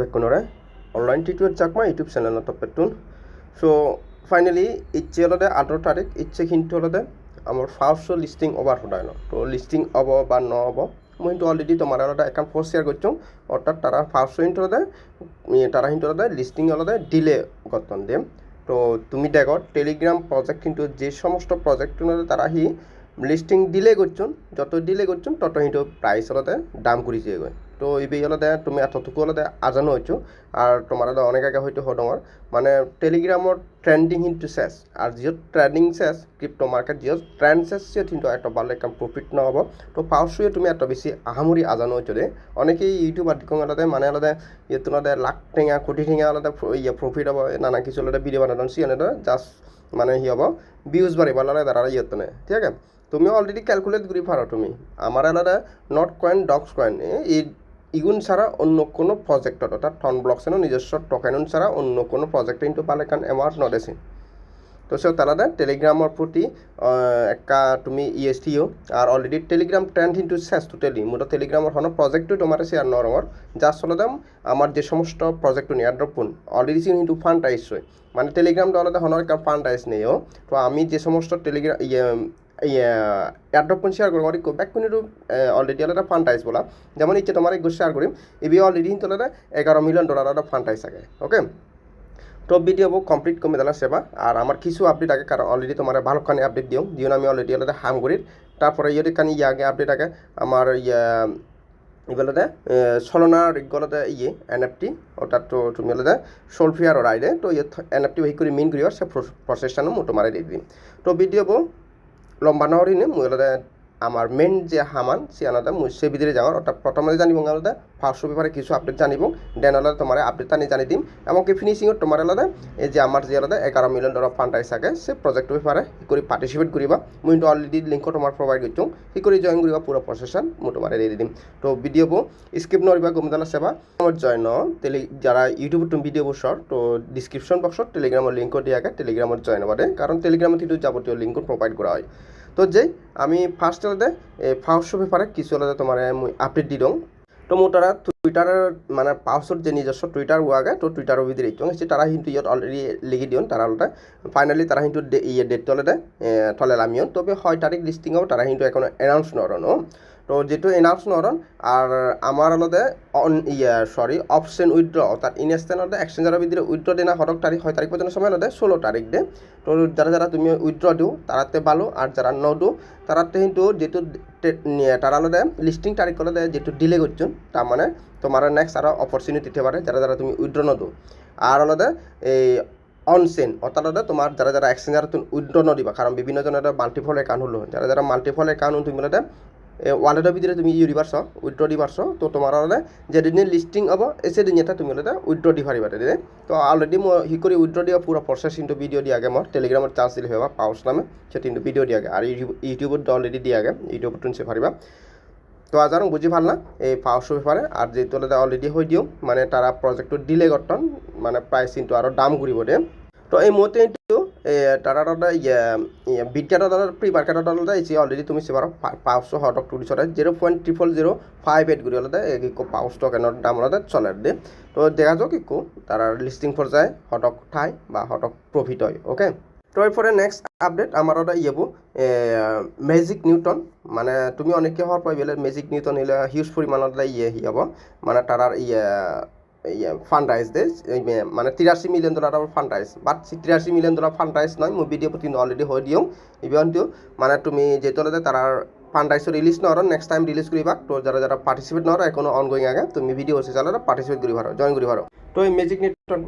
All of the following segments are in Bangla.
bekkunore online tutor chakma youtube channel no toppetun so, finally, ইচ্ছে হলদে আঠারো তারিখ ইচ্ছে কিন্তু হলদে আমার ফার্স্ট লিস্টিং ওভার হটাই ন তো লিস্টিং হব বা ন হব মই কিন্তু অলরেডি তোমার হলদে এখন পোস্ট শেয়ার করছ অর্থাৎ তারা ফার্স্ট কিন্তু হলদে তারা কিন্তু হলদে লিস্টিং হলদে ডিলে গতন দিয়ে তো, তুমি দেখো টেলিগ্রাম প্রজেক্ট কিন্তু যে সমস্ত প্রজেক্ট তারা হি লিস্টিং ডিলে করছুন, যত ডিলে করছুন, তত কিন্তু প্রাইস হলদে দাম করিছে গৈ তো এই হলদে তুমি এতটুকু হলদে আজানো হইছো আর তোমার অনেক আগে হয়তো হডঙর মানে টেলিগ্রামর ট্রেন্ডিং কিন্তু শেষ আর যিহত ট্রেন্ডিং শেষ ক্রিপ্টো মার্কেট যিহত ট্রেন্ড শেষ সে কিন্তু একটা ভালো একটা প্রফিট নহব। তো পাওয়াশুয়ে তুমি এত বেশি আহামরি আজানো হইছো রে অনেকেই ইউটিউব আদিকং আলাদা মানে আলাদা ইয়ে তোমাদের লাখ টেঙা, কোটি টেঙা আলাদা ইয়ে প্রফিট হব। নানা কিছু আলাদা ভিডিও বানানো সি আলাদা জাস্ট মানে হি হব ভিউজ বাড়িব আলাদা তারা ইয়ে ঠিক আছে? তুমি অলরেডি ক্যালকুলেট করি পারো তুমি। আমার আলাদা নট কয়েন ডক্স কয়েন এই ইগুন ছাড়া অন্য কোনো প্রজেক্টত অর্থাৎ টন ব্লকসেনৰ নিজস্ব টকেন ছাড়া অন্য কোনো প্রজেক্টে কিন্তু পালে কাৰণ এমাউণ্ট নদেছে তো সে তালাদা টেলিগ্রামের প্রতি একটা তুমি ইএসটিও আর অলরেডি টেলিগ্রাম ট্রেন্ড কিন্তু শেষ টোটেলি মোটা টেলিগ্রামের হন প্রজেক্টটো তোমার শেয়ার নরঙর যার চলতে আমার যে সমস্ত প্রজেক্ট নিয়ে ড্রপুন অলরেডি কিন্তু ফান্ড আইস মানে টেলিগ্রামটা আলাদা হনর একটা ফান্ড আইস নেই তো আমি যে সমস্ত টেলিগ্রাম ইয়ে এয়ারড্রপ শেয়ার করব আর ব্যাক কিন্তু অলরেডি ফান্ড আইস বলা। যেমন ইচ্ছে তোমার একটু শেয়ার করিম এবি অলরেডি কিন্তু আলাদা এগারো মিলিয়ন ডলার আলাদা ফান্ড আইস আগে ওকে তো ভিডিও কমপ্লিট কমে দিলা সেবা, আর আমার কিছু আপডেট আগে, কারণ অলরেডি তোমার ভালোখানি আপডেট দিও যিনি আমি অলরেডি আলাদা হামগুড়ির তারপরে ইয়ে কানি ইয়ে আগে আপডেট আগে, আমার ইয়ে এগুলোতে সলনার এগুলোতে ইয়ে এন এফ টি ওটা তো তুমি হলে সোলফিয়ার রাইডে তো ইয়ে এন এফ টি হেই করে মিন করিবার সে প্রসেসটানো মো তোমার দিয়ে দিম তো ভিডিও লম্বা নহরিনে মই হলে আমার মেন যে হামান, সে আলাদা মুই সে ভিতরে যাওয়ার। ওটা প্রথমে জানিব আলাদা ফার্স্ট ব্যাপারে কিছু আপডেট জানিব। দেন আলাদা তোমার আপডেট আনি জানি দিম। এমনকি ফিনিশিংত তোমার আলাদা। এই যে আমার যে আলাদা, এগারো মিলিয়ন ডলার ফান্ড আই থাকে সে প্রজেক্ট ব্যাপারে সি করে পার্টিসিপেট করিবা। মুই কিন্তু অলরেডি লিঙ্ক তোমার প্রোভাইড করছ। সি করে জয়েন করিবা পুরো প্রসেসন মু তোমার দিয়ে দিম। তো ভিডিও স্কিপ নরিবা গমদালা সেবা। আমার জয়েন টেলি যারা ইউটিউব তুমি ভিডিও বসর তো ডিসক্রিপশন বক্সত টেলিগ্রামের লিঙ্ক দিয়াকে টেলিগ্রামত জয়েন হবাদে কারণ টেলিগ্রামত কিন্তু যাবতীয় লিঙ্ক প্রোভাইড করা হয়। তো যে আমি ফার্স্ট আলাদা ফাউস ব্যাপারে কিছু আলাদা তোমার আপডেট দি দং তো মোৰ তারা টুইটাৰৰ মানে পাউচত যে নিজস্ব টুইটাৰ আগে, তো টুইটাৰৰ অভিধি রেখে সে তারা কিন্তু ইয়াত অলরেডি লিখি দিওঁ তারা আলাদা ফাইনালি তারা কিন্তু ইয়ে ডেটটো আলাদা তলে লামিও। তবে হয় তারিখ লিস্টিং হ'ব তারা কিন্তু এখন এনাউন্স নৰনো। তো যেটো এনাউন্স নরন আর আমার আলাদা অন ইয়া সরি অপশন উইথড্র অর্থাৎ ইনস্ট্যান্ট আলাদা এক্সচেঞ্জারের ভিতরে উইথড্র দিনা হরক তারিখ হয় তারিখ পর্যন্ত সময় আলাদা ষোলো তারিখ দে। তো যারা যারা তুমি উইথড্র দিও তারাতে ভালো আর যারা নদো তারাতে কিন্তু যেটো তারা আলাদা লিস্টিং তারিখ আলাদা যেটো ডিলে করছেন তার মানে তোমার নেক্সট আরও অপরচুনিটি দিতে পারে যারা যারা তুমি উইথড্র নদো। আর আলাদা এই অনসেন অর্থাৎ তোমার যারা যারা এক্সচেঞ্জার উইথড্র নদিবা কারণ বিভিন্ন জনের মাল্টিফল একাউন্ট হলো। যারা যারা মাল্টিফল একাউন্ট তুমি ওয়ালেটের ভিতরে তুমি ইউ দিবারছ দি পাৰছ তো তোমার হলে যেদিনে লিষ্টিং হব সেদিন এটা তুমি হলে উইথড্র দি পাৰিবা দিনে তো অলৰেডি মই হি কৰি উইথড্র দিয়া পুৰা প্রসেস কিন্তু ভিডিও দিয়ে আগে, মই টেলিগ্ৰামত চাৰ্জ দিলে হবা পাউস নামে সে কিন্তু ভিডিও দিয়ে আগে। আর ইউটিউবত অলৰেডি দিয়ে আগে, ইউটিউবত তুমি সে পারিবা তো আজারও বুঝি ভালো না এই পাওয়ার ব্যাপারে আর যেহেতু অলরেডি হয়ে দিও মানে তারা প্রজেক্টটো ডিলে করতন মানে প্রাইস কিন্তু আরও দাম ঘুরিব দে তো এই মুহূর্তে কিন্তু তারা ইয়ে বিটকাটা প্রি মার্কেটত আলাদা এই অলরেডি তুমি সেবার পাঁচশো হটক টু দিছরে zero point triple zero five eight গুড়ি আলাদা একো পাউস টকেনের দাম আলাদা চলে দে তো দেখা যাক একো তারা লিস্টিং পর্যায়ে হটক ঠাই বা হটক প্রফিট হয় ওকে তো এরপরে নেক্সট আপডেট আমার ওটা ইয়েবো মেজিক নিউটন মানে তুমি অনেকে হওয়ার পাই মেজিক নিউটন হলে হিউজ পরিমাণত ইয়ে হব। মানে তারার ইয়ে ফান্ড রাইজ দেয় মানে তিরাশি million dollar fund raise but তিরাশি মিলিয়ন ডলার ফান্ড রাইজ নয় ভিডিও প্রতি অলরেডি হয়ে দিও ইভেন্টও মানে তুমি যেহেতু তারার ফান্ড রাইজ রিলিজ নর নেক্সট টাইম রিলিজ করিবা তো যারা যারা পার্টিসিপেট নর এখনও অনগোয়িং আগে, তুমি ভিডিও হচ্ছে চালারা পার্টিসিপেট করি পারো জয়েন করি পারো তো এই মেজিক নিউটন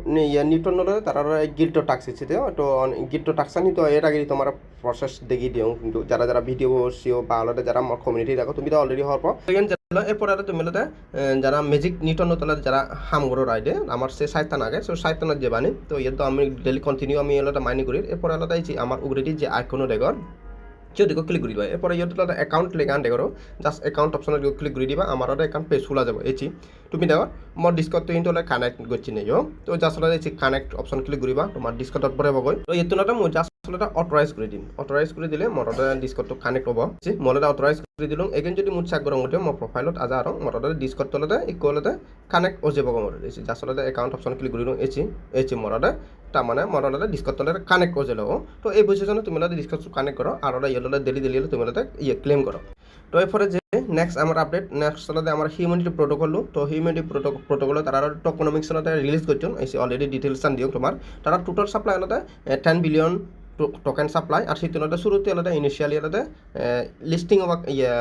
নিউটন নলে তারা গিল্টো টাক্স ইচ্ছে তো গিল্টো টাক্স আনি তো এর আগে তোমার প্রসেস দেখি দিও, কিন্তু যারা যারা ভিডিও সিও বা আলাদা যারা আমার কমিউনিটি রাখো তুমি তো অলরেডি হওয়ার পর এরপরে আর তুমি যারা মেজিক নিউটন তলে যারা হাম হামগড়ো রাইডে আমার সে সাইতান আগে সে সাইতানের যে বানি তো ইয়ে তো আমি ডেলি কন্টিনিউ আমি আলাদা মাইনি করি এরপরে আলাদা এই আমার উগরেটি যে আইকনো রেগর ক্লিক করে দিবা? এরপরে ইয়ে একাউন্ট লেখা আনতে করো। জাস্ট একাউন্ট অপশন ক্লিক করে দিবা আমার একাউন্ট পেজ খোলা যাব এচি তুমি দেখো, মোৰ ডিস্কটো কিন্তু কানেক্ট করছি নেই তো জাস্ট এই কানেক্ট অপশন ক্লিক করিবা তোমার ডিস্কটত পরে বগৈ। তো এইটো মই জাস্ট আচলতে অথৰাইজ কৰি দিম। অথৰাইজ কৰি দিলে মুঠতে ডিস্কটটো কানেক্ট হ'ব। যে মই এটা অথৰাইজ কৰি দিলোঁ। এগেইন যদি মোৰ চাক গৰম উঠে, মই প্ৰফাইলত আজা আৰু মুঠতে ডিস্কট তলতে ইকুৱেলতে কানেক্ট হৈ যাব মোৰ দিছে আচলতে একাউণ্ট অপশ্যন ক্লিক কৰি দিওঁ। এইচি এইচি মুঠতে তাৰমানে মুঠতে ডিস্কট তলতে কানেক্ট হৈ যাব। তো এই পজিশ্যনে তুমি যদি ডিস্কট কানেক্ট করো আর ওটা ইয়েলোতে ডেলি ডেলি তুমি ইয়ে ক্লেম করো তো এরপরে যে নেক্সট আমার আপডেট নেক্সট হলে আমার হিউম্যানিটি প্রোটোকল তো হিউম্যানিটি প্রোটোকল তারা টোকোনমিক্স রিলিজ করছেন অলরেডি ডিটেলস দিও। তোমার তারা টোটাল সাপ্লাই হলে টেন বিলিয়ন টোকেন সাপ্লাই আর সেই তুলনাতে শুরুতে হলে ইনিশিয়ালি হলে লিস্টিং অফ ইয়ে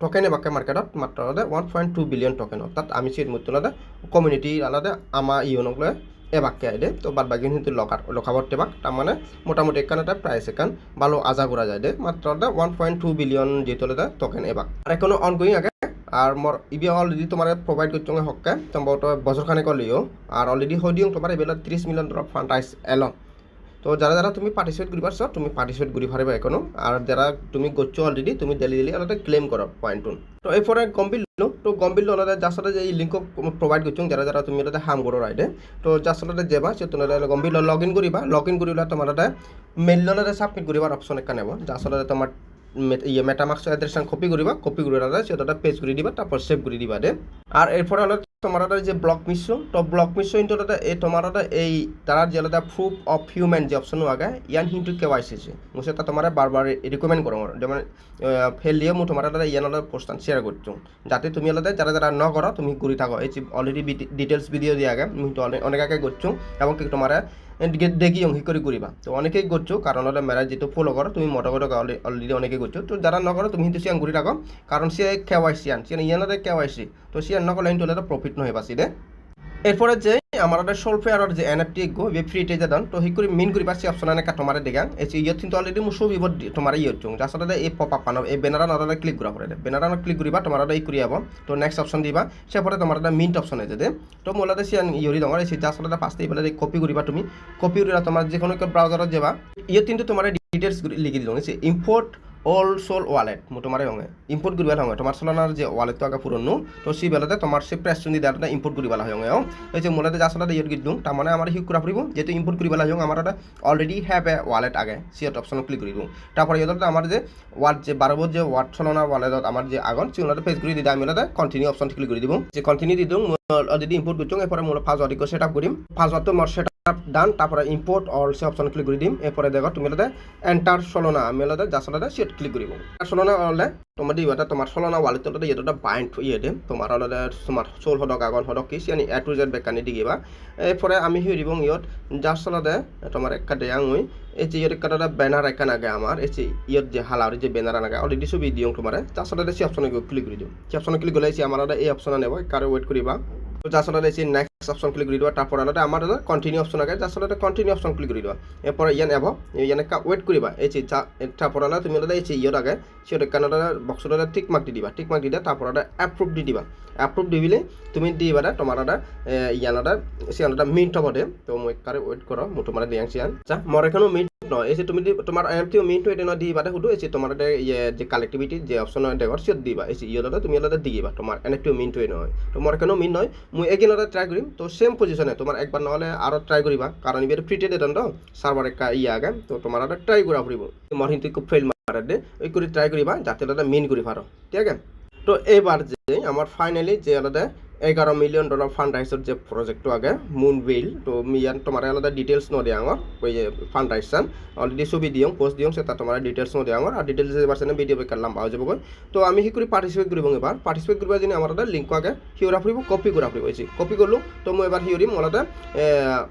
টোকেন এবাকে মার্কেটত মাত্র হলে one point two billion token অর্থাৎ আমি সেই মুহূর্তে হলে কমিউনিটি আলাদা আমার ইউনক লয় এবাককে আইডে তো বাদ বাকি কিন্তু লকার লকাবর টেবাক তার মানে মোটামুটি এখানে একটা প্রাইস এখান ভালো আজা করা যায় দে। মাত্র ওয়ান পয়েন্ট টু বিলিয়ন যেহেতু টোকেন এবাক আর এখনও অনগোয়িং আগে। আর মোর ইবি অলরেডি তোমার প্রোভাইড করছ হকে সম্ভবত বছর খানে করলেও আর অলরেডি হৈ দিওঁ তোমার এবেলা ত্রিশ মিলিয়ন ডলার ফান্ড আইস এলন তো যারা যারা তুমি পার্টিসিপেট করি পারছ তুমি পার্টিসিপেট করি পারবে এখনও। আর যারা তুমি করছ অলরেডি তুমি ডেলি ডেলি আলাদা ক্লেম করো পয়েন্ট তো এরপরে গম্বিল তো গম্বিল আলাদা যার সাথে এই লিঙ্ক প্রোভাইড করছ। যারা যারা তুমি আলাদা হাম করো রাইডে তো যার সাথে যাবা সে তুমি গম্বিল লগ ইন করিবা। লগ ইন করিলে, তোমার আলাদা মেইল আলাদা সাবমিট করিবার অপশন একটা নেব। যার সাথে তোমার ইয়ে মেটামাক্স এড্রেস কপি করিবা। কপি করে সেটা পেজ করে দিবা, তারপর সেভ করে দিবা দে আর এরপরে হলো তোমার যে ব্লক মিশ্রণ তো ব্লক মিশ্রণ তো এই তোমার এই তারা আলাদা প্রুফ অফ হিউম্যান যে অপশন আগে ইয়ান হিন্টু কে ওয়াইসিছে মুসে তা তোমার বারবার রিকমেন্ড করো। যেমন ফেল দিয়ে মু আলাদা ইয়ান পোস্টান শেয়ার করছ। যাতে তুমি আলাদা, যারা যারা ন করো, তুমি ঘুরি থাকো। এই অলরেডি ডিটেলস ভিডিও দিয়ে আগে অনেক আগে করছ। এবং তোমার দেখি অংশ করে করিবা। তো অনেকেই করছ, কারণ হলে মেরা যেহেতু ফলো করো, তুমি মোটা মোটা অলরেডি অনেকেই করছ। তো যারা নকরো করো, তুমি কিন্তু সিয়ান ঘুরি রাখো। কারণ সে কেওয়াইসি আন সিয়ান ইয়ানতে কেওয়াইসি তো সিয়ান নকলে কিন্তু প্রফিট নহয় বাছি দে। এরপরে যে আমার একটা সলফেয়ারের যে এনএফটি গো ওয়েব ফ্রি টেজে দান তো হিকুরি মিন করি পাচ্ছি অপশন আনে তোমার দেখাং এই যে ইয়ে কিন্তু অলরেডি মুসু বিবর তোমার ইয়ে হচ্ছে যার সাথে এই পপ আপ পানো এই বেনারা নরা ক্লিক করা পড়ে বেনারা ক্লিক করিবা, তোমার এই করি যাব তো নেক্সট অপশন দিবা। সে পরে তোমার একটা মিন্ট অপশন আছে দে। তো মোলাতে সে ইয়রি দঙর এই যার সাথে পাঁচটা ইবেলে কপি করিবা তুমি। কপি করিবা, তোমার যে কোনো ব্রাউজারত যাবা। ইয়ে কিন্তু তোমার ডিটেলস লিখি দিল ইম্পোর্ট অল সোল ওয়ালেট মো তোমার হঙে ইম্পোর্ট করিবার হঙে তোমার চলানার যে ওয়ালেট তো আগে পুরনো তো সেই বেলাতে তোমার সে প্রেস চুনি দেওয়া ইম্পোর্ট করিবার হঙে ও এই যে মোলাতে যা চলাতে ইয়ে গিয়ে তার মানে আমার করা ফুরিব যেহেতু ইম্পোর্ট করিবার হঙ আমার অলরেডি হ্যাভ এ ওয়ালেট আগে। সিট অপশন ক্লিক দিওঁ। তারপরে ইয়ে আমার যে ওয়ার্ড যে বারবত যে ওয়ার্ড চলনার ওয়ালেটত আমার যে আগন সে ওনাতে পেজ করে দিদা আমি ওনাতে কন্টিনিউ অপশন ক্লিক করে দিব। যে কন্টিনিউ দি দিওঁ অলরেডি ইম্পোর্ট করছ এরপরে মোর ফার্স্ট অডিক সেট আপ করিম ফার্স্ট তো মোর সেট ডান তারপরে ইম্পোর্ট অল সে অপশন ক্লিক করে দিম। এরপরে দেখো তুমি ওলাতে এন্টার চলনা আমি ওলাতে যা চলাতে সেট ক্লিক করিব চলনা ওলালে তোমার দিবা তোমার চলনা ওয়ালেট ওলাতে ইয়েটা বাইন্ড ইয়ে দে তোমার ওলাতে তোমার চোল সদক আগন সদক কি সিয়ানি এ টু জেড বেকানি দিবা। এরপরে আমি হই দিব ইয়ত যা চলাতে তোমার একটা দেয়াং মই এই যে ইয়ত একটা ব্যানার একান আগে আমার, এই যে ইয়ত যে হালার যে ব্যানার আগে অলরেডি ছবি দিওঁ তোমার। তার সাথে সে অপশনে ক্লিক করে দিওঁ। সে অপশনে ক্লিক করলে আমার এই অপশনে নেব, কারে ওয়েট করিবা। তো সাথে এই নেক্সট অপশন ক্লিক কৰি দিবা তাৰপৰা তারপর আমাৰ আমার কন্টিনিউ অপশন আগে জাষ্ট সাথে কণ্টিনিউ অপশন ক্লিক কৰি দিবা। এরপর ইয়ান এব ইয়ানে ওয়েট কৰিবা এই তারপর আলাদা তুমি আলাদা এই যে ইয়র আগে, সেটা বক্সত বক্সটা টিক মাৰ্ক দি দিবা। টিক মাৰ্ক দি দিয়া তাৰপৰা আলাদা এপ্ৰুভ দি দিবা। এপ্ৰুভ দি দিলে তুমি দিবা তোমাৰ এটা ইয়ান এটা সে এটা মিন্ট হব দে। তো মই কারে ওয়েট করো মোৰ তোমাৰ দিয়াং সিয়ান যা মোৰ এখনও মিন্ট নয় এই যে তুমি তোমার এমটিও মিন্ট হয়ে না দিবা হুদু এই যে তোমার ইয়ে যে কালেক্টিভিটি যে অপশন দেখর সে দিবা? এই ইয়দাটা তুমি আলাদা দিবা তোমার এনএফটিও মিন্ট হয়ে নয় তো মোর এখনও মিন্ট নয় মুই এগেন ওটা ট্রাই করিম তো সেম পজিশনে তোমার একবার নহলে আরও ট্রাই করিবা কারণ এবার প্রিটেড দেন তো সার্ভার একটা ইয়ে আগে, তো তোমার ওটা ট্রাই করা ফুরিব মোর কিন্তু খুব ফেল মারা দে ওই করে ট্রাই করিবা যাতে মিন করি পারো ঠিক আছে? তো এবার যে আমার ফাইনালি যে আলাদা এগারো মিলিয়ন ডলার ফান্ড রাইসের যে প্রজেক্টটো আগে মুন উইল তো ইয়ান তোমার আলাদা ডিটেলস ন দিয়ে আমার ওই ফান্ড রাইসান অলরেডি ছবি দিওঁ পোস্ট দিওঁ, সেটা তোমার ডিটেলস ন দিয়ে আমার আর ডিটেলস এবার সেনে ভিডিও বেকার লাম্বা হয়ে যাবগৈ। তো আমি কি করি পার্টিসিপেট করব এবার পার্টিসিপেট করবার জন্য আমার লিঙ্ক আগে হিওরা ফুরিব কপি করা ফুরিব হয়েছে কপি করল তো মই এবার হিওরিম মলাতে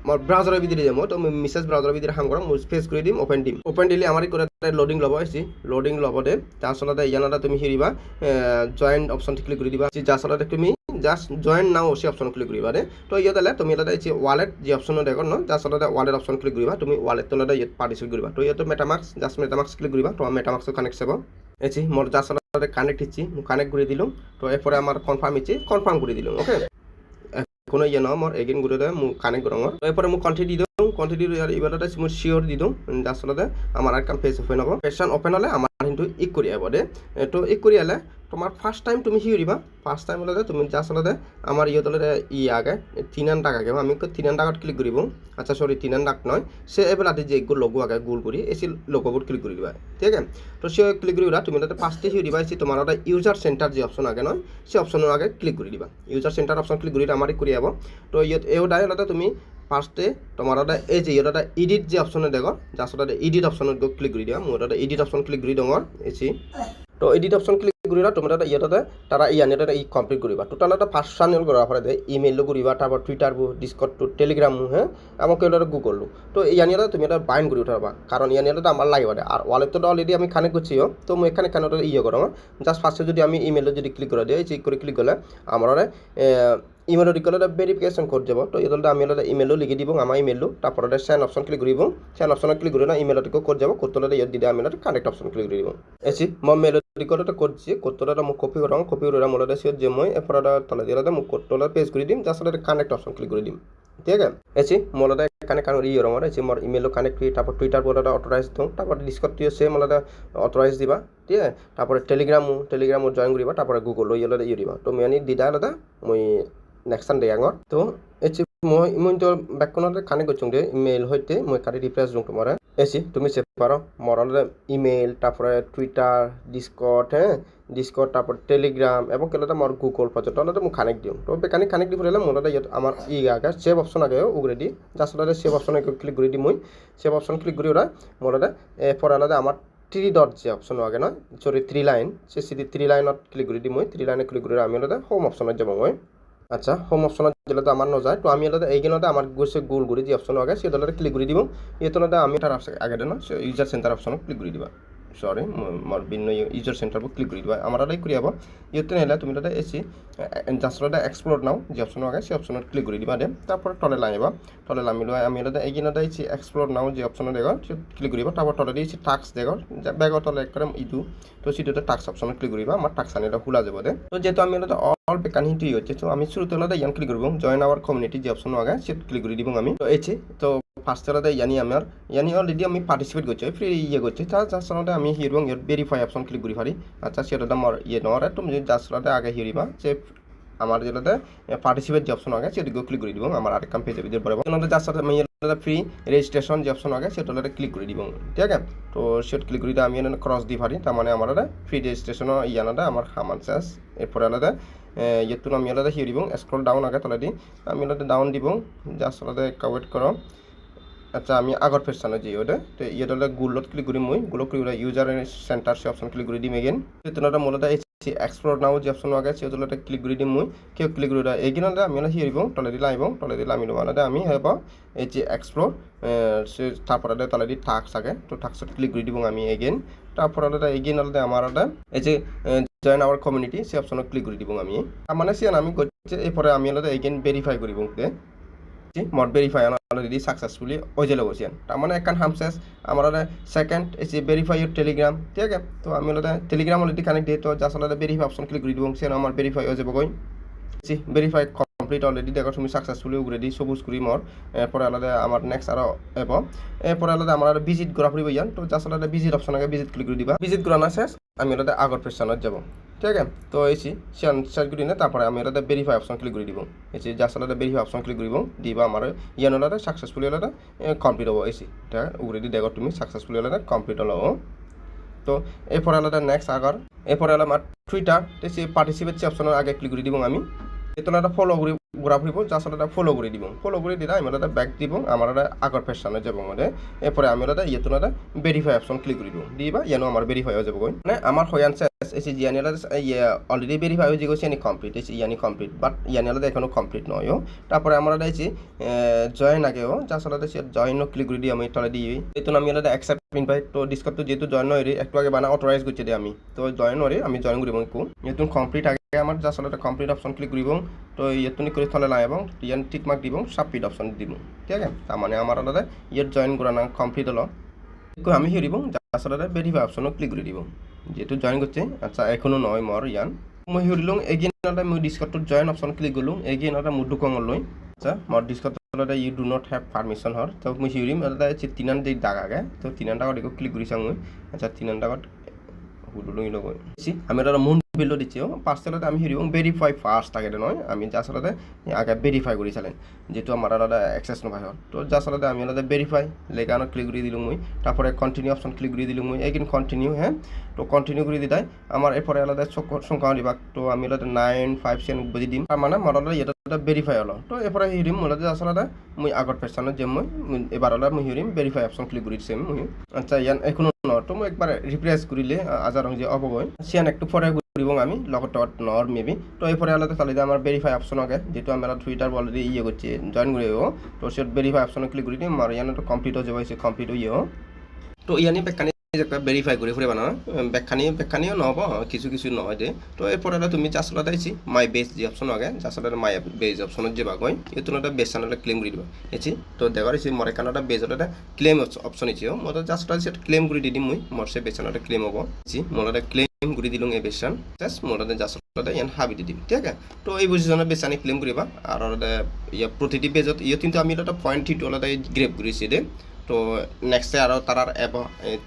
মোর ব্রাউজারের ভিতরে যাব তো মিসেস ব্রাউজারের ভিতরে হাম করাম ফেস করে দিম ওপেন দিম। ওপেন দিলে আমার করে লোডিং লব হয়েছি লোডিং লব দে। তার সাথে ইয়ানাটা তুমি হিরিবা জয়েন্ট অপশন ক্লিক করে দিবা। যার সাথে তুমি জাস্ট জয়েন নাও সে অপশন ক্লিক কৰিবা দে তো ইয়াত হ'লে তুমি ইয়াতে যে ৱালেট যি অপশ্যন দেখোন ন জাষ্ট হ'লে ৱালেট অপশ্যন ক্লিক কৰিবা। তুমি ৱালেট তলতে ইয়াত পাৰ্টিচিপেট কৰিবা। তো ইয়াত মেটামাক্স জাষ্ট মেটামাক্স ক্লিক কৰিবা। তোমার মেটামাক্স কানেক্ট যাব। এছি মোর জাস্ট হ'লে কানেক্ট ইচ্ছি কানেক্ট করে দিলাম তো এরপরে আমার কনফার্ম ইচ্ছি কনফার্ম করে দিলাম ওকে কোনো ইয়ে নয় মোর এগেইন করে দেয় মু কানেক্ট করঙর তো এরপরে মু কন্টি দি দিওঁ। কন্টি দি এবাৰতে মই চিয়ৰ দি দিওঁ। জাষ্ট হ'লে আমার আর কাম পেজ ওপেন হ'ব। পেজ ওপেন হ'লে আমার কিন্তু ইক কৰি আহিব দে তো ইক কৰি আহিলে তোমাৰ ফাৰ্ষ্ট টাইম তুমি সিউৰিবা ফাৰ্ষ্ট টাইম হ'লে তুমি জাষ্ট হ'লে আমাৰ ইহঁত হ'লে ই আগে, তিনান দাগ আগে আমি তিনান দাগত ক্লিক কৰিব আচ্ছা সরি তিনান দাগ নয়। সে এবেলাতে যে এগুলো লগো আগে গোল করি, এসি লগোবোর্ড ক্লিক করে দিবা ঠিক আছে? তো সে ক্লিক দিবা তুমি তাতে সিউ দিবা এসে তোমার একটা ইউজার সেন্টার যে অপশন আগে নয়, সে অপশনের আগে ক্লিক করে দিবা। ইউজার সেন্টার অপশন ক্লিক করে আমারই করে যাব তো ইয়ত এওটাই হলে তুমি ফার্স্টে তোমার একটা এই যে এটা এডিট যে অপশনে দেখো যার সাথে এডিট অপশনত ক্লিক কৰি দিয়া মোৰ এটা এডিট অপশন ক্লিক কৰি ডঙৰ এচি তো এডিট অপশন ক্লিক কৰিবা তুমি এটা ইয়াতে তারা ইয়ান এটা ই কমপ্লিট কৰিবা টোটাল এটা ফার্স্ট চ্যানেল করা পরে ইমেইল কৰিবা তারপর টুইটারবো ডিসকটটো টেলিগ্রামও হ্যাঁ আমাক এটা গুগলও তো ইয়ানিয়াটা তুমি এটা বাইন কৰি উঠাবা। কারণ ইয়ানিয়াটা আমার লাগিব আর ওয়ালেটটা অলরেডি আমি কানেক্ট করছিও তো মই এখানে খানে ইয়ে করো জাস্ট ফার্স্টে যদি আমি ইমেইলে যদি ক্লিক করে দিই চেক করে ক্লিক করলে আমার ইমেইলত দিকলে ভেরিফিকেশন কোড যাব। তো ইয়াতে আমি এটা ইমেইলো লিখি দিব আমার ইমেইলো তারপর সেন অপশন ক্লিক কৰিব। সেন অপশনত ক্লিক কৰি না ইমেইলত কোড যাব। কোডটো ইয়াত দিলে আমি এটা কানেক্ট অপশন ক্লিক কৰি দিব। এসি মই দিকলে কোড দিছি। কোডটো মোক কপি কৰাম কপি কৰি মোৰ সিহঁত যে মই এপৰা তলে দিলে মোক কোডটো পেজ কৰি দিম। জাষ্ট কানেক্ট অপশন ক্লিক কৰি দিম। ঠিক আছে? এসি মোলতে কানেক্ট কানেক্ট ইয়ে রঙর এসি মোর ইমেইল কানেক্ট করি তারপর টুইটার বোর্ডে অথরাইজ দিওঁ। তারপর ডিসকট সে মোলতে অথরাইজ দিবা। ঠিক আছে? তারপরে টেলিগ্রামও টেলিগ্রামও জয়েন করিবা তারপরে গুগল ইয়েলে ইয়ে দিবা। তো মই দিদা আলাদা মই নেক্সট সানডে আগর তো এসি মই তো ব্যাকগ্রাউন্ডে কানেক্ট করছুং দে ইমেইল হইতে মই কারি রিপ্লেস দিওঁ তোমার এসি তুমি সে পারো মোর ইমেইল তারপরে টুইটার ডিসকট হ্যাঁ ডিসকট তারপর টেলিগ্রাম এবং কেলে মোর গুগল পর্যন্ত অলরেডি মোক কানেক্ট দিওঁ। তো কানেক্ট কানেক্ট দি ফুৰিলে মোৰ ইয়াত আমাৰ ই আগে সেভ অপশন আগে উগরে দি। Just already save option click করে দি মই। সেভ অপশন ক্লিক করে ওরা মোর এরপর আলাদা আমার থ্রি ডট যে অপশন আগে নয় সরি থ্রি লাইন সে সিধি থ্রি লাইনত ক্লিক করে দি মই থ্রি লাইনে ক্লিক করে আমি হোম অপশনত যাব মই। আচ্ছা হোম অপশনত যেটা আমার নজায় তো আমি এটা এইখানতে আমার গৈছে গোল করে যে অপশন আগে সেটা ক্লিক করে দিব এইতনতে আমি তার আগে না ইউজার সেন্টার অপশনত ক্লিক করে দিবা। সরি ভিন্ন ইউজার সেন্টারবো ক্লিক করে দিবা। আমার আলাই কৰি আব। ইহঁতে নাহিলে তুমি তাতে এসি জাষ্ট এক্সপ্লোর নাও যে অপশন আগে, সেই অপশনত ক্লিক করে দিবা দে। তারপরে তলে লামিবা তলে লামি লয় আমি তাতে এইখানতে এসি এক্সপ্লোর নাও যে অপশন দেখ ক্লিক করিবা তারপর তলে দিয়েছি টাক্স দেখ। ব্যাগর তলে একবারে ইদু তো সেটাতে টাক্স অপশনত ক্লিক করিবা আমার টাক্স আনি এটা খোলা যাব দে। তো যেহেতু আমি এটা অল বেকান হিন্টু হচ্ছে তো আমি শুরুতে ইয়ান ক্লিক করব জয়েন আওয়ার কমিউনিটি যে অপশন আগে সে ক্লিক করে দিব আমি। তো এসে তো ফার্স্ট হলে ইয়ানি আমার ইয়ানি অলরেডি আমি পার্টিসিপেট করছি ফ্রি ইয়ে করছি তার জাস্ট হলে আমি হিরবং ইয়ার ভেরিফাই অপশন ক্লিক করে পারি আচ্ছা সেটা আমার ইয়ে নয় তুমি যদি জাস্ট হলে আগে হিরিবা যে আমার যেটাতে পার্টিসিপেট যে অপশন আগে সেটিকে ক্লিক করে দিব আমার আরেক কাম পেজে ভিতরে পড়ে যার সাথে আমি ফ্রি রেজিস্ট্রেশন যে অপশন আগে সেটা ক্লিক করে দিব। ঠিক আছে? তো সেটা ক্লিক করে আমি ক্রস দি পারি তার মানে আমার ফ্রি রেজিস্ট্রেশন ইয়ানাটা আমার হামান শেষ এরপরে আলাদা ইয়েতো আমি আলাদা হিয়ে দিব স্ক্রল ডাউন আগে তলে দি আমি আলাদা ডাউন দিব জাস্ট আলাদা কাউট করো আচ্ছা আমি আগৰ পেজখানে যি হয় তো ইয়াত হ'লে গুলত ক্লিক কৰিম মই। গুলত ক্লিক কৰি ইউজাৰ চেণ্টাৰ সে অপশ্যন ক্লিক কৰি দিম এগেইন তেনেহ'লে মূলতে এই এক্সপ্লোর নাও যে অপশন আগে সে হলে ক্লিক করে দিম মই। কেউ ক্লিক করে দেয় এইখানে আমি হলে হিরিব তলে দিলে আইব তলে দিলে আমি মানে আমি হব, এই যে এক্সপ্লোর সে তারপরে তলে দি টাক্স আগে। তো টাক্সত ক্লিক করে দিব আমি এগেইন তারপরে এগেইন হলে আমার এই যে জয়েন আওয়ার কমিউনিটি সে অপশনত ক্লিক করে দিব আমি। তার মানে সিয়ান আমি করছি এরপরে আমি হলে এগেইন ভেরিফাই করিব মড ভেরিফাই অলরেডি সাকসেসফুলি যাবে বসিয়ান তার মানে একখান হামসেস আমার সেকেন্ড এসে ভেরিফাই ইউর টেলিগ্রাম ঠিক আছে? তো আমি হলে টেলিগ্রাম অলরেডি কানেক্ট দিয়ে, তো জাস্ট হলে ভেরিফাই অপশন ক্লিক করে দিব আমার ভেরিফাই হয়ে যাবে গই ভেরিফাই কমপ্লিট অলরেডি দেখো তুমি সাকসেসফুলি উগরেডি সবুজ করি মর এরপরে আলাদা আমার নেক্সট আরও এব। এরপরে আলাদা আমার ভিজিট করা ইয়ান তো জাস্ট আলাদা ভিজিট অপশন আগে ভিজিট ক্লিক করে দিবা। ভিজিট করানো শেষ আমি আলাদা আগর পেশনত যাব। ঠিক আছে? তো এসি সে আনসার করি না, তারপরে আমি এটা ভেরিফাই অপশন ক্লিক করে দিব। এসি জাস্ট এটা ভেরিফাই অপশন ক্লিক করব, দিবা আমার ইয়ান আলাদা সাকসেসফুলি হলে কমপ্লিট হব। এসি ঠিক উগরেডি দেখো তুমি সাকসেসফুলি হলে কমপ্লিট হলো। তো এরপরে আলাদা নেক্সট আগর, এরপরে আলাদা আমার টুইটার সে পার্টিসিপেট অপশনের আগে ক্লিক করে দিব আমি। এত ফলো করি ঘোরা ফুরিব জাস্ট একটা ফলো করে দিব। ফলো করে দিলে আমি একটা ব্যাক দিব, আমার একটা আগর পেশানে যাব মানে এরপরে আমি একটা ইয়েতো একটা ভেরিফাই অপশন ক্লিক করে দিব। দিবা ইয়ানো আমার ভেরিফাই হয়ে যাব মানে আমার হয়ান শেষ এসে জিয়ানি ইয়ে অলরেডি ভেরিফাই হয়ে গেছে, ইয়ানি কমপ্লিট এসে ইয়ানি কমপ্লিট বাট ইয়ানি আলাদা এখনও কমপ্লিট নয় তারপরে আমার একটা এসে জয়েন আগেও জাস্ট আলাদা সে জয়েনও ক্লিক করে দিই আমি তলে দিই। এতো আমি আলাদা অ্যাকসেপ্ট ইনভাইট তো ডিসকাউন্ট তো যেহেতু জয়েন হয়ে একটু আগে বানা অথরাইজ করছে দিই আমি। তো জয়েন হয়ে আমি জয়েন একটু। যেহেতু কমপ্লিট আগে আমার জাস্ট আলাদা কমপ্লিট অপশন ক্লিক করিব, তো ইয়েতুনি করে থলে না, এবং ইয়ান টিক মার্ক দিব সাবমিট অপশন দিব, ঠিক আছে? তার মানে আমার আলাদা ইয়ের জয়েন করা না কমপ্লিট হলো। আমি হিরিব জাস্ট আলাদা ভেরিফাই অপশনও ক্লিক করে দিব। যেহেতু জয়েন করছে আচ্ছা এখনও নয় মর ইয়ান। মই হিরিলং এগেইন এটা মই ডিসকটত জয়েন অপশন ক্লিক করলুম এগেইন এটা মুডু কমল লৈ আচ্ছা মর ডিসকট এটা you do not have permission হর তো মই হিরিম এটা হচ্ছে তিনান যে দাগ আগে, তো তিনান একো ক্লিক চাওঁ মই। আচ্ছা তিনান টাকাত হুডুলুই লগ আমি এটা মুন বিলো দিচ্ছেও পাঁচটাতে আমি হিরিং ভেরিফাই ফার্স্ট আগে নয় আমি যা আচলতে আগে ভেরিফাই কৰি চালেন যেহেতু আমার আলাদা এক্সেস হল। তো যা আচলতে আমি আলাদা ভেরিফাই লেগানো ক্লিক করে দিলোঁ মই, তারপরে কন্টিনিউ অপশন ক্লিক করে দিলোঁ মই এইখিনি কন্টিনিউ হ্যাঁ তো কন্টিনিউ করে দিদাই আমার এরপরে আলাদা সংখ্যা দিবা তো আমি আলাদা নাইন ফাইভ সেভেন বুঝি দিম। তার মানে আমার আলাদা এটা ভেরিফাই হলো। তো এরপরে হিরিম মোলা যে আচলতে মুই আগত পেছানো যে মই এবার আলাদা মুই হিরিম ভেরিফাই অপশন ক্লিক করে দিছে মুই। আচ্ছা ইয়ান এখনও ন তো মই একবার রিপ্রেস করিলে আজার যে অবগয় সিয়ান একটু পরে কৰিব আমি লগত লগত নৰ মেবি। তো এরপরে আলাদা তাহলে আমার ভেরিফাই অপশন আগে যেহেতু আমরা টুইটার অলরেডি ইয়ে করছি জয়েন করে তো সে ভেরিফাই অপশন ক্লিক করে দিম আর ইয়ান তো কমপ্লিট হয়ে যাবে কমপ্লিট হয়ে তো ইয়ানি বেকানি ভেরিফাই করে ফুৰিবা নহয় বেখানি বেখানিও নহ'ব কিছু কিছু নহয় দে। তো এরপরে তুমি জাসলাতে আইছি মাই বেস যে অপশন আগে জাসলাতে মাই বেস অপশনত যাবা কই এইটো নটা বেস চানেলে ক্লেম কৰি দিবা। এছি তো দেখার ইছি মোৰ একানটা বেজত এটা ক্লেম অপশন ইছি মই জাসলাতে সেটা ক্লেম দি দিম মই মোৰ সে বেচানটা ক্লেম হ'ব। মোৰ এটা ক্লেম দিলোঁ এই বেচান জাষ্ট মোৰ তাতে জাসলাতে ইয়ান হাবি দি দিম ঠিক আছে তো এই বুজিজনে বেচানি ক্লেম কৰিবা আৰু ইয়াৰ প্ৰতিটি পেজত ইয়াত কিন্তু আমি এটা পইণ্ট থ্ৰীটো অলপ গ্ৰেপ কৰিছে দে তো নেক্সটে আৰু তাৰ এপ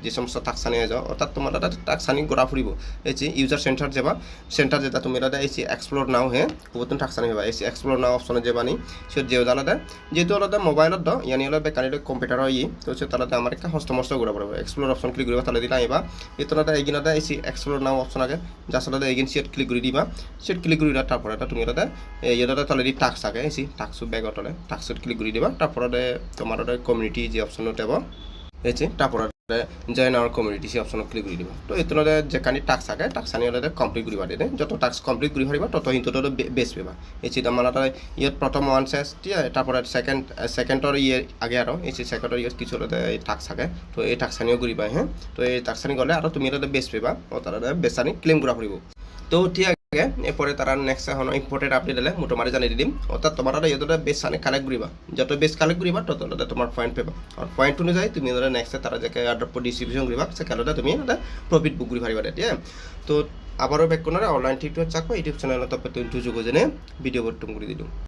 যে সমস্ত টাকসানি যাও অর্থাৎ তোমার একটা টাকসানি ঘোরা ফুরিব এই ইউজার সেন্টার যাবা সেন্টার যেটা তুমি এটা এসি এক্সপ্লোর নাও হে কুবতুন টাকসানি হবা এসি এক্সপ্লোর নাও অপশনে যাবানি সে যে আলাদা যেহেতু আলাদা মোবাইলত দ ইয়ানি হলে বেকানি কম্পিউটার ই, তো সে তালাতে আমার একটা হস্ত মস্ত ঘোরা পড়ব এক্সপ্লোর অপশন ক্লিক করিবা তাহলে দিলা আইবা এই তোলাতে এগিনাতে এসি এক্সপ্লোর নাও অপশন আগে যার সাথে এগিন সেট ক্লিক করে দিবা। সেট ক্লিক করে দিবা তারপরে এটা তুমি এটা ইয়াতে তাহলে টাক্স আগে এসি টাক্সু ব্যাগত টাক্সত ক্লিক করে দিবা। তারপরে তোমার কমিউনিটি যে অপশন যাব হয়েছে তারপরে জয়েন আওয়ার কমিউনিটি সেই অপশনত ক্লিক কৰি দিবা। তো এইটোতে যেখানি টাস্ক থাকে টাস্কখানি হ'লে কমপ্লিট কৰিব দিয়ে যত টাস্ক কমপ্লিট কৰি পাৰিবা, তত সিহঁতৰ বেছ পাবা। এই চিন্তা মানে তাই ইয়াত প্ৰথম ওৱান চেছ দিয়ে তারপরে সেকেন্ড সেকেন্ডর ইয়ে আগে আরও এই সেকেন্ডর ইয়ে কিছু এই টাস্ক থাকে। তো এই টাস্কখানিও কৰিবা হ্যাঁ তো এই টাস্কখানি গ'লে আৰু তুমি এটা বেছ পাবা। তারা বেচানি ক্লেম করা ফুৰিব তো ঠিক আছে এরপরে তারা নেক্সট এখন ইম্পোর্টেড আপডেট দিলে মোটামুটি জানিয়ে দিম। অর্থাৎ তোমার যতটা বেস আনে কালেক্ট করিবা যত বেস কালেক্ট করিবা তত তোমার পয়েন্ট পাবা। আর পয়েন্ট অনুযায়ী তুমি নেক্সট তারা যে অর্ডার ডিস্ট্রিবিউশন করিবা সে তুমি তুমি প্রফিট বুক করে পারিবা ঠিক তো আবারও ব্যাক কোনো অনলাইন টিউটোরিয়াল চাকো ইউটিউব চ্যানেল তো তুমি যোগাযোগ জেনে ভিডিও বর্তম করে দিলাম